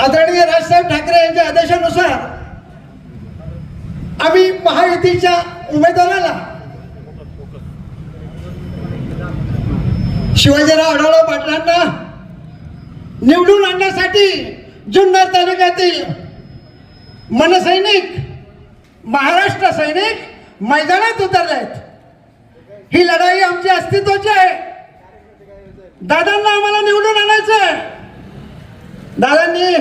आदरणीय राजसाहेब ठाकरे यांच्या आदेशानुसार आम्ही महायुतीच्या उमेदवाराला शिवाजीराव आढळराव पाटलांना निवडून आणण्यासाठी जुन्नर तालुक्यातील मनसैनिक महाराष्ट्र सैनिक मैदानात उतरले आहेत ही लढाई आमची अस्तित्वाची आहे. दादांना आम्हाला निवडून आणायचं आहे दादांनी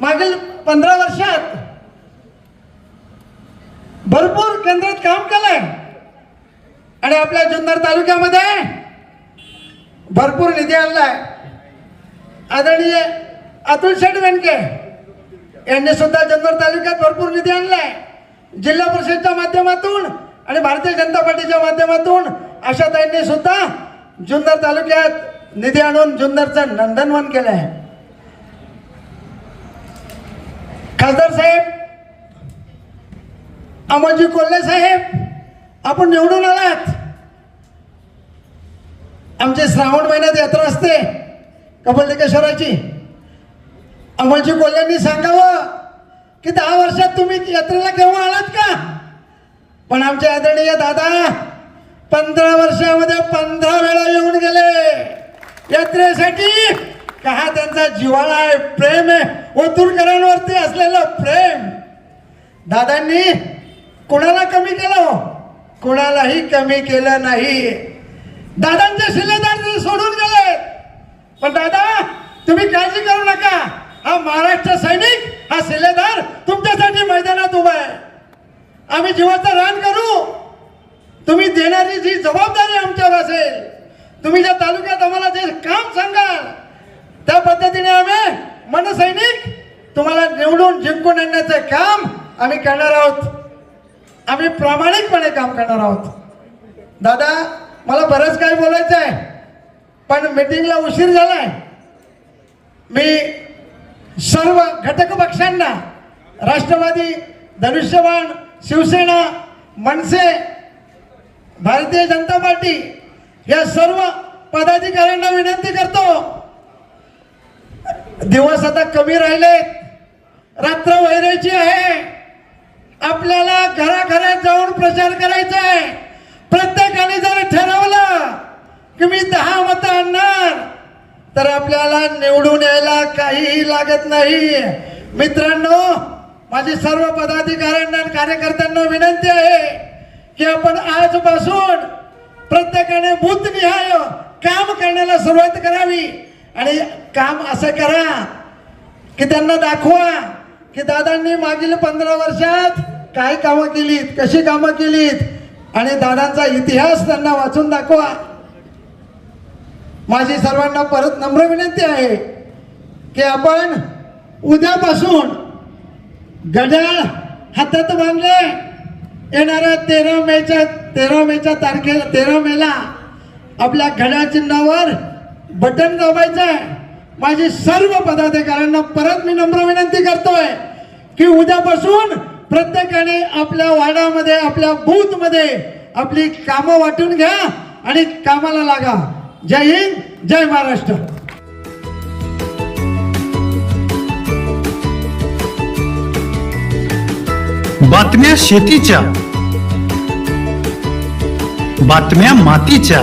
मागील पंधरा वर्षात भरपूर केंद्रात काम केलंय. आणि आपल्या जुन्नर तालुक्यामध्ये भरपूर निधी आणलाय. आदरणीय अतुल शेठ वेणके यांनी सुद्धा जुन्नर तालुक्यात भरपूर निधी आणलाय. जिल्हा परिषदच्या माध्यमातून आणि भारतीय जनता पार्टीच्या माध्यमातून आशाताईंनी सुद्धा जुन्नर तालुक्यात निधी आणून जुन्नरचं नंदनवन केलं आहे खासदार साहेब अमोलजी कोल्हे साहेब आपण निवडून आलात. आमचे श्रावण महिन्यात यात्रा असते कबलदेकेश्वराची अमोलजी कोल्ह्यांनी सांगावं की दहा वर्षात तुम्ही यात्रेला केव्हा आलात का? पण आमचे आदरणीय दादा पंधरा वर्षामध्ये पंधरा वेळा येऊन गेले. यात्रेसाठी का जिवाळा आहे प्रेम आहे. ओतूरकरांवरती असलेलं प्रेम. दादांनी कोणाला कमी केलं हो? कोणालाही कमी केलं नाही. दादांचे शिलेदार सोडून गेले पण दादा तुम्ही काळजी करू नका. हा महाराष्ट्र सैनिक हा शिलेदार तुमच्यासाठी मैदानात उभा आहे. आम्ही जीवाचं रान करू. तुम्ही देणारी जी जबाबदारी आमच्यावर असेल तुम्ही ज्या तालुक्यात आम्हाला जे काम सांगाल त्या पद्धतीने आम्ही मनसैनिक तुम्हाला निवडून जिंकून आणण्याचं काम आम्ही करणार आहोत? आम्ही प्रामाणिकपणे काम करणार आहोत. दादा मला बरंच काही बोलायचं आहे पण मीटिंगला उशीर झालाय. मी सर्व घटक पक्षांना राष्ट्रवादी धनुष्यबाण शिवसेना मनसे भारतीय जनता पार्टी या सर्व पदाधिकाऱ्यांना विनंती करतो. दिवस आता कमी राहिलेत. रात्र वैरायची आहे. आपल्याला घराघरात जाऊन प्रचार करायचा आहे. प्रत्येकाने जर ठरवलं की मी दहा मतं आणणार तर आपल्याला निवडून यायला काहीही लागत नाही. मित्रांनो माझी सर्व पदाधिकाऱ्यांना आणि कार्यकर्त्यांना विनंती आहे की आपण आजपासून प्रत्येकाने बुद्धनिहाय काम करण्याला सुरुवात करावी आणि काम असं करा की त्यांना दाखवा. की दादांनी मागील पंधरा वर्षात काय कामं केलीत कशी कामं केलीत? आणि दादांचा इतिहास त्यांना वाचून दाखवा. माझी सर्वांना परत नम्र विनंती आहे की आपण उद्यापासून घड्याळ हातात बांधले. येणाऱ्या तेरा मेच्या तेरा मेच्या तारखेला तेरा मेला आपल्या घड्याळ चिन्हावर बटन दाबायचं आहे माझी सर्व पदाधिकाऱ्यांना परत मी नम्र विनंती करतोय की उद्यापासून प्रत्येकाने आपल्या वाड्यामध्ये आपल्या बूथमध्ये आपली कामं वाटून घ्या आणि कामाला लागा. जय हिंद जय महाराष्ट्र. बातम्या शेतीच्या बातम्या मातीच्या.